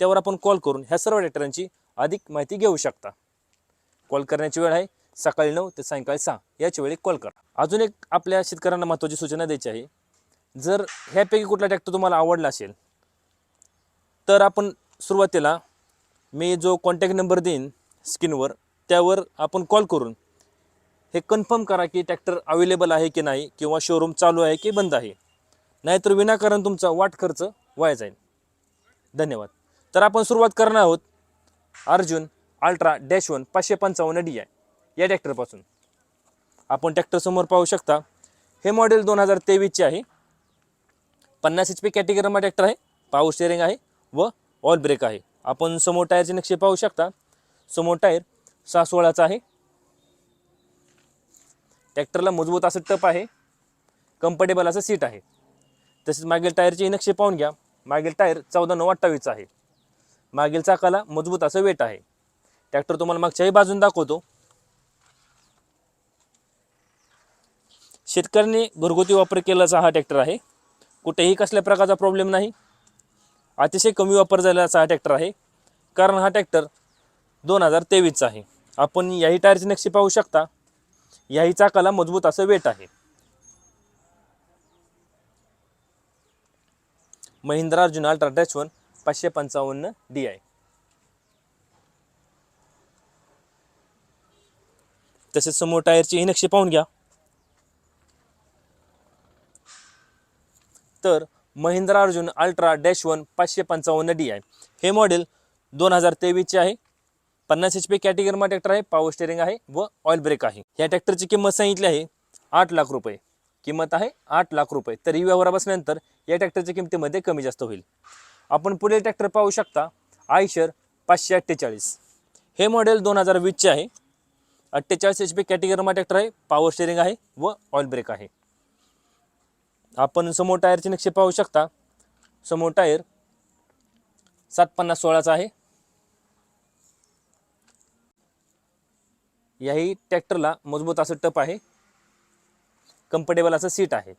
त्यावर आपण कॉल करून ह्या सर्व ट्रॅक्टरांची अधिक माहिती घेऊ शकता. कॉल करण्याची वेळ आहे सकाळी नऊ ते सायंकाळी सहा याच्या वेळी कॉल करा. अजून एक आपल्या शेतकऱ्यांना महत्त्वाची सूचना द्यायची आहे. जर ह्यापैकी कुठला ट्रॅक्टर तुम्हाला आवडला असेल तर आपण सुरुवातीला मी जो कॉन्टॅक्ट नंबर देईन स्क्रीनवर त्यावर आपण कॉल करून हे कन्फर्म करा की ट्रॅक्टर अवेलेबल आहे की नाही किंवा शोरूम चालू आहे की बंद आहे. नाहीतर विनाकारण तुमचा वाट खर्च वाया जाईल. धन्यवाद. तर आपण सुरुवात करणार आहोत. अर्जुन अल्ट्रा डॅश वन पाचशे पंचावन्न डी आय या ट्रॅक्टरपासून आपण ट्रॅक्टरसमोर पाहू शकता. हे मॉडेल दोन हजार तेवीसचे आहे. पन्नास एच पी कॅटेगरीमा ट्रॅक्टर आहे. पावर स्टेअरिंग आहे व ऑल ब्रेक आहे. आपण समोर टायरचे नक्षे पाहू शकता. समोर टायर सहा सोळाचा आहे ट्रॅक्टरला मजबूत असं टप आहे. कम्फर्टेबल असं सीट आहे. तसेच मागील टायरचे नक्षे पाहून घ्या. मागील टायर चौदा नऊ अठ्ठावीसचा आहे. मागील चाकाला मजबूत असं वेट आहे. ट्रॅक्टर तुम्हाला मागच्याही बाजून दाखवतो. शेतकऱ्यांनी घरगुती वापर केल्याचा हा ट्रॅक्टर आहे. कुठेही कसल्या प्रकारचा प्रॉब्लेम नाही. अतिशय कमी वापर झालेला हा ट्रॅक्टर आहे. कारण हा ट्रॅक्टर दोन हजार तेवीसचा आहे. आपण याही टायरची नक्षी पाहू शकता. याही चाकाला मजबूत असं वेट आहे. महिंद्रा अर्जुन अल्ट्राटॅच वन पाचशे पंचावन्न डी आय तसेच समोर टायरची ही नक्षी पाहून घ्या. तर Mahindra Arjun ultra dash one पाचशे पंचावन्न डी आय हे मॉडेल दोन हजार तेवीसचे आहे. पन्नास एच पी कॅटेगरीमा ट्रॅक्टर आहे पॉवर स्टेरिंग आहे व ऑइल ब्रेक आहे. या ट्रॅक्टरची किंमत सांगितली आहे आठ लाख रुपये. किंमत आहे आठ लाख रुपये. तरी व्यवहार बसल्यानंतर या ट्रॅक्टरच्या किमतीमध्ये कमी जास्त होईल. आपण पुढील ट्रॅक्टर पाहू शकता. आयशर पाचशे अठ्ठेचाळीस. हे मॉडेल दोन हजार वीसचे आहे. अठ्ठेचाळीस एच पी कॅटेगरीमा ट्रॅक्टर आहे. पॉवर स्टेरिंग आहे व ऑइल ब्रेक आहे. आपण समोर टायरचे नक्षे पाहू शकता. समोर टायर सात पन्नास सोळाचा आहे. याही ट्रॅक्टरला मजबूत असं टप आहे. कम्फर्टेबल असं सीट आहे.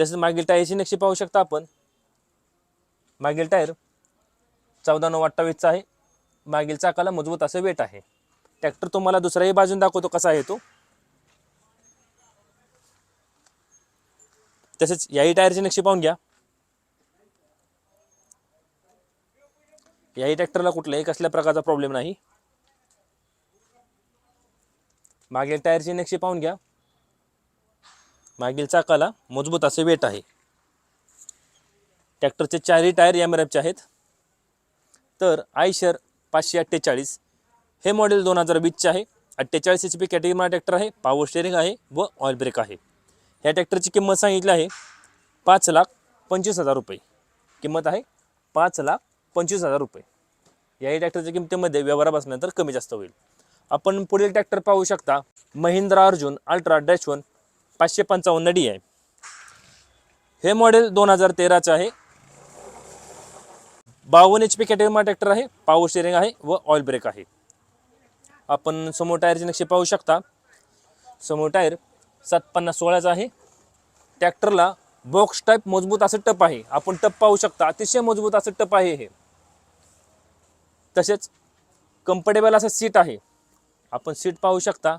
तसेच मागील टायरची नक्षी पाहू शकता आपण. मागील टायर चौदा नऊ अठ्ठावीसचा आहे. मागील चाकाला मजबूत असे वेट आहे. ट्रॅक्टर तुम्हाला दुसऱ्याही बाजून दाखवतो कसा आहे तो. तसेच याही टायरची नक्षी पाहून घ्या. याही ट्रॅक्टरला कुठल्याही कसल्या प्रकारचा प्रॉब्लेम नाही. मागील टायरची नक्षी पाहून घ्या. मागील चाकाला मजबूत असे वेट आहे. ट्रॅक्टरचे चारही टायर एम आर एफचे आहेत. तर आयशर पाचशे अठ्ठेचाळीस. हे मॉडेल दोन हजार वीसचे आहे. अठ्ठेचाळीस एच पी कॅटेगरीमा ट्रॅक्टर आहे पॉवर स्टेरिंग आहे व ऑइल ब्रेक आहे. ह्या ट्रॅक्टरची किंमत सांगितली आहे पाच लाख पंचवीस हजार रुपये. किंमत आहे पाच लाख पंचवीस हजार रुपये. याही ट्रॅक्टरच्या किमतीमध्ये व्यवहार बसल्यानंतर कमी जास्त होईल. आपण पुढील ट्रॅक्टर पाहू शकता Mahindra Arjun ultra dash one पाचशे पंचावन्न डी आहे. हे मॉडेल दोन हजार तेराचं आहे. बावन्न एच पी कॅटेगरीमा ट्रॅक्टर आहे पावर स्टेरिंग आहे व ऑइल ब्रेक आहे. आपण समोर टायरचे नक्षे पाहू शकता. समोर टायर सात पन्नास सोळाचा आहे. ट्रॅक्टरला बॉक्स टाईप मजबूत असं टप आहे. आपण टप पाहू शकता. अतिशय मजबूत असं टप आहे हे. तसेच कम्फर्टेबल असं सीट आहे. आपण सीट पाहू शकता.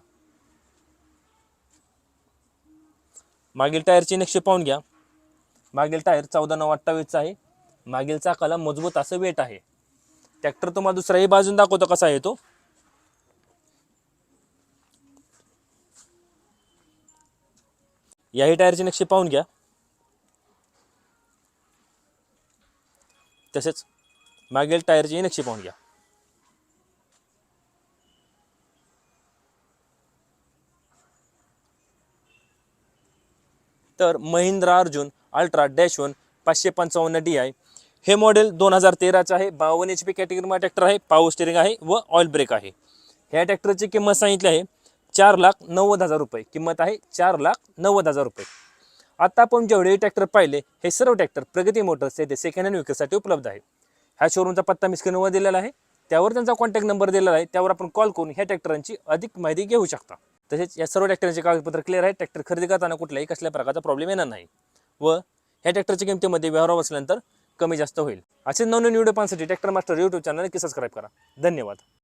मागील टायरची नक्षी पाहून घ्या. मागील टायर चौदा नऊ अठ्ठावीसचा आहे. मागील चाकाला मजबूत असं वेट आहे. ट्रॅक्टर तुम्हाला दुसऱ्याही बाजून दाखवतो कसा आहे तो. याही टायरची नक्षी पाहून घ्या. तसेच मागील टायरचीही नक्षी पाहून घ्या. तर Mahindra Arjun ultra dash one पाचशे पंचावन्न डी आय हे मॉडेल दोन हजार तेराचं आहे. बावन्न एच पी कॅटेगरीमध्ये ट्रॅक्टर आहे पावर स्टेरिंग आहे व ऑइल ब्रेक आहे. ह्या ट्रॅक्टरची किंमत सांगितली आहे चार लाख नव्वद हजार रुपये. किंमत आहे चार लाख नव्वद हजार रुपये. आता आपण जेवढे ट्रॅक्टर पाहिले हे सर्व ट्रॅक्टर प्रगती मोटर्स येथे सेकंड हँड विक्रीसाठी उपलब्ध आहे ह्या शोरूमचा पत्ता मी स्क्रीनवर दिलेला आहे. त्यावर त्यांचा कॉन्टॅक्ट नंबर दिलेला आहे. त्यावर आपण कॉल करून ह्या ट्रॅक्टरांची अधिक माहिती घेऊ शकता. तसेच या सर्व ट्रॅक्टरचे कागदपत्र क्लिअर आहे. ट्रॅक्टर खरेदी करताना कुठल्याही कसल्या प्रकारचा प्रॉब्लेम येणार नाही. व ह्या ट्रॅक्टरच्या किमतीमध्ये व्यवहार बसल्यानंतर कमी जास्त होईल. असे नवनवीन व्हिडिओ पाहण्यासाठी ट्रॅक्टर मास्टर यूट्यूब चॅनल नक्की सबस्क्राईब करा. धन्यवाद.